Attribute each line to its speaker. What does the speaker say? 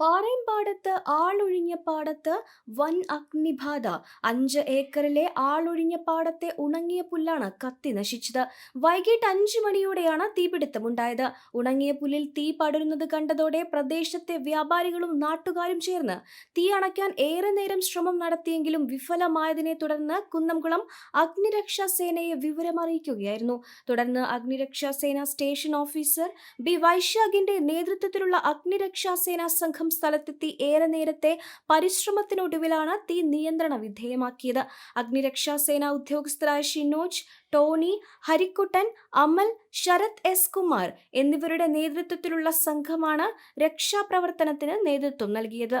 Speaker 1: പാറേമ്പാടത്ത് ആളൊഴിഞ്ഞ പാടത്ത് വൻ അഗ്നിബാധ. അഞ്ച് ഏക്കറിലെ ആളൊഴിഞ്ഞ പാടത്തെ ഉണങ്ങിയ പുല്ലാണ് കത്തി നശിച്ചത്. വൈകിട്ട് അഞ്ചു മണിയോടെയാണ് തീപിടുത്തമുണ്ടായത്. ഉണങ്ങിയ പുല്ലിൽ തീ പടരുന്നത് കണ്ടതോടെ പ്രദേശത്തെ വ്യാപാരികളും നാട്ടുകാരും ചേർന്ന് തീ അണയ്ക്കാൻ ഏറെ നേരം ശ്രമം നടത്തിയെങ്കിലും വിഫലമായതിനെ തുടർന്ന് കുന്നംകുളം അഗ്നിരക്ഷാ സേനയെ വിവരമറിയിക്കുകയായിരുന്നു. തുടർന്ന് അഗ്നിരക്ഷാ സേന സ്റ്റേഷൻ ഓഫീസർ ബി വൈശാഖിന്റെ നേതൃത്വത്തിലുള്ള അഗ്നിരക്ഷാ സേനാ സംഘം സ്ഥലത്തെത്തി ഏറെ നേരത്തെ പരിശ്രമത്തിനൊടുവിലാണ് തീ നിയന്ത്രണ വിധേയമാക്കിയത്. അഗ്നിരക്ഷാ സേനാ ഉദ്യോഗസ്ഥരായ ഷിനോജ് ടോണി ഹരിക്കുട്ടൻ അമൽ ശരത് എസ് കുമാർ എന്നിവരുടെ നേതൃത്വത്തിലുള്ള സംഘമാണ് രക്ഷാപ്രവർത്തനത്തിന് നേതൃത്വം നൽകിയത്.